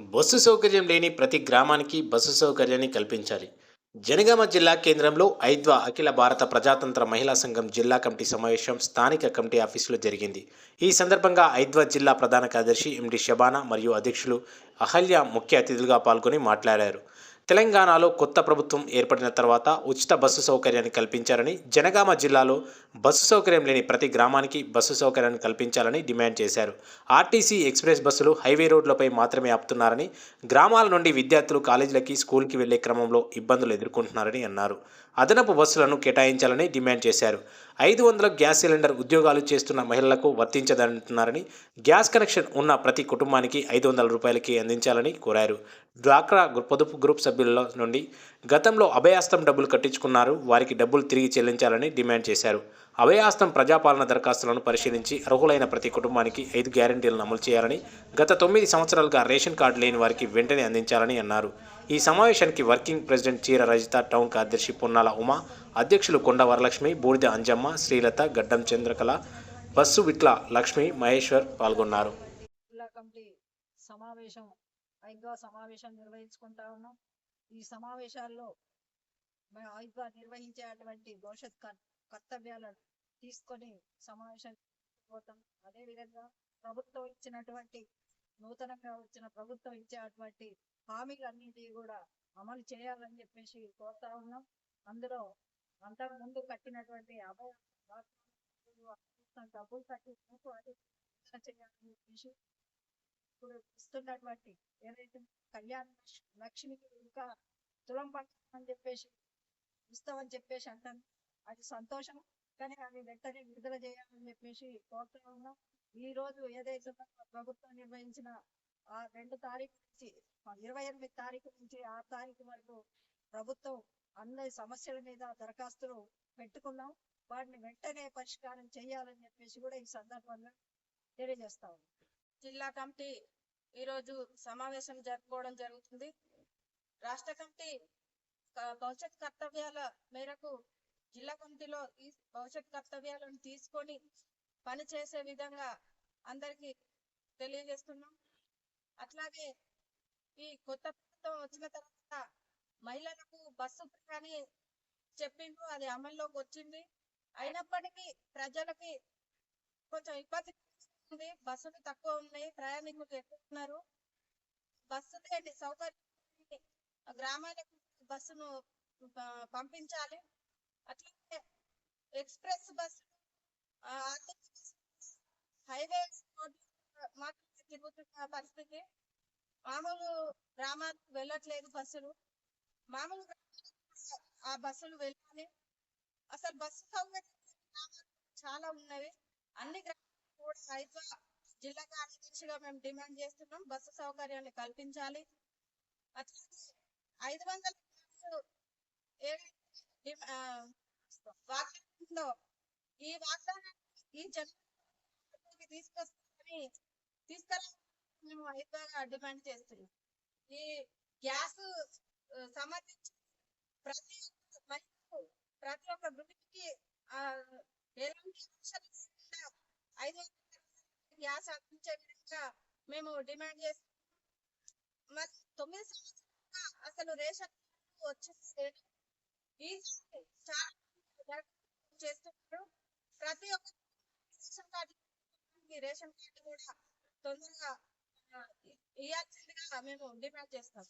Bus సౌకర్యం లేని ప్రతి గ్రామానికి బస్సు సౌకర్యాన్ని కల్పించాలి. జనగామ జిల్లా కేంద్రంలో ఐద్వా అఖిల భారత ప్రజాతంత్ర మహిళా సంఘం జిల్లా కమిటీ సమావేశం స్థానిక కమిటీ ఆఫీసులో జరిగింది. ఈ సందర్భంగా ఐద్వా జిల్లా ప్రధాన కార్యదర్శి ఎండి షబానా మరియు అధ్యక్షులు అహల్య ముఖ్య అతిథులుగా పాల్గొని మాట్లాడారు. తెలంగాణలో కొత్త ప్రభుత్వం ఏర్పడిన తర్వాత ఉచిత బస్సు సౌకర్యాన్ని కల్పించాలని జనగామ జిల్లాలో బస్సు సౌకర్యం లేని ప్రతి గ్రామానికి బస్సు సౌకర్యాన్ని కల్పించాలని డిమాండ్ చేశారు. ఆర్టీసీ ఎక్స్ప్రెస్ బస్సులు హైవే రోడ్లపై మాత్రమే ఆపుతున్నారని గ్రామాల నుండి విద్యార్థులు కాలేజీలకి స్కూల్కి వెళ్ళే క్రమంలో ఇబ్బందులు ఎదుర్కొంటున్నారని అన్నారు. అదనపు బస్సులను కేటాయించాలని డిమాండ్ చేశారు. ఐదు వందల గ్యాస్ సిలిండర్ ఉద్యోగాలు చేస్తున్న మహిళలకు వర్తించదంటున్నారని గ్యాస్ కనెక్షన్ ఉన్న ప్రతి కుటుంబానికి ఐదు వందల రూపాయలకి అందించాలని కోరారు. డ్వాక్రా పొదుపు గ్రూప్ సభ్యుల నుండి గతంలో అభయాస్తం డబ్బులు కట్టించుకున్నారు వారికి డబ్బులు తిరిగి చెల్లించాలని డిమాండ్ చేశారు. అభయాస్తం ప్రజాపాలన దరఖాస్తులను పరిశీలించి అర్హులైన ప్రతి కుటుంబానికి ఐదు గ్యారంటీలను అమలు చేయాలని గత తొమ్మిది సంవత్సరాలుగా రేషన్ కార్డు లేని వారికి వెంటనే అందించాలని అన్నారు. ఈ సమావేశానికి వర్కింగ్ ప్రెసిడెంట్ చీర రజిత టౌన్ కార్యదర్శి పొన్నాల ఉమా అధ్యక్షులు కొండ వరలక్ష్మి బూడిద అంజమ్మ శ్రీలత గడ్డం చంద్రకళ బస్సు విట్ల లక్ష్మి మహేశ్వర్ పాల్గొన్నారు. సమావేశం ఐద్వా సమావేశం నిర్వహించుకుంటా ఉన్నాం. ఈ సమావేశాల్లో ఐద్వా నిర్వహించే అటువంటి భవిష్యత్ కర్తవ్యాలను తీసుకొని సమావేశం పోతాం అదేవిధంగా ప్రభుత్వం ఇచ్చినటువంటి నూతనంగా వచ్చిన ప్రభుత్వం ఇచ్చే అటువంటి కూడా అమలు చేయాలని చెప్పేసి కోరుతా ఉన్నాం. అందులో అంతకు ముందు కట్టినటువంటి అభయ డబ్బులు కట్టి చేయాలని చెప్పేసి ఇప్పుడు ఇస్తున్నటువంటి ఏదైతే కళ్యాణ లక్ష్మికి ఇంకా తులం పట్టమని చెప్పేసి ఇస్తామని చెప్పేసి అంటాను. అది సంతోషం కానీ అది వెంటనే విడుదల చేయాలని చెప్పేసి కోరుతూ ఉన్నాం. ఈ రోజు ఏదైతే ప్రభుత్వం నిర్వహించిన ఆ రెండు తారీఖు నుంచి ఇరవై ఎనిమిది తారీఖు నుంచి ఆరు తారీఖు వరకు ప్రభుత్వం అందరి సమస్యల మీద దరఖాస్తులు పెట్టుకున్నాం. వాటిని వెంటనే పరిష్కారం చేయాలని చెప్పేసి కూడా ఈ సందర్భంగా తెలియజేస్తా జిల్లా కమిటీ ఈరోజు సమావేశం జరుపుకోవడం జరుగుతుంది. రాష్ట్ర కమిటీ భవిష్యత్ కర్తవ్యాల మేరకు జిల్లా కమిటీలో ఈ భవిష్యత్ కర్తవ్యాలను తీసుకొని పని చేసే విధంగా అందరికీ తెలియజేస్తున్నాం. అట్లాగే ఈ కొత్త ప్రభుత్వం వచ్చిన తర్వాత మహిళలకు బస్సు కానీ చెప్పిండ్రు అది అమల్లోకి వచ్చింది. అయినప్పటికీ ప్రజలకి కొంచెం ఇబ్బంది ఉంది బస్సులు తక్కువ ఉన్నాయి ప్రయాణికులు ఎక్కువ ఉన్నారు. బస్సు లేని సౌకర్యం గ్రామాలకు బస్సును పంపించాలి. అట్లాగే ఎక్స్ప్రెస్ బస్సు హైవే మాత్రమే తిరుగుతున్న పరిస్థితి. మామూలు గ్రామాలకు వెళ్ళట్లేదు బస్సులు. మామూలు గ్రామాలకు ఆ బస్సులు వెళ్ళాలి. అసలు బస్సు సౌకర్యం చాలా ఉన్నవి. అన్ని గ్రామాలు కూడా హైదరా జిల్లా కార్యదర్శిగా మేము డిమాండ్ చేస్తున్నాం బస్సు సౌకర్యాన్ని కల్పించాలి. అట్లాగే ఐదు వందల ఏడు ఏ- వాగ్దానంలో ఈ వాగ్దానాన్ని ఈ జన్మకి తీసుకొస్తామని తీసుకురా మేము హైదరాబాద్ డిమాండ్ చేస్తున్నాం ఈ గ్యాస్ సంబంధించి ప్రతి ఒక్క మహిళకు ప్రతి ఒక్క గృహిణికి ఎలాంటి లేకుండా ఐదు గ్యాస్ అందించే విధంగా మేము డిమాండ్ చేస్తున్నాం. మరి తొమ్మిది సంవత్సరాలుగా అసలు రేషన్ వచ్చేసి ఈ చేస్తున్నారు. ప్రతి ఒక్క రేషన్ కార్డు రేషన్ కార్డు కూడా తొందరగా ఇవ్వాల్సిందిగా మేము డిమాండ్ చేస్తాం.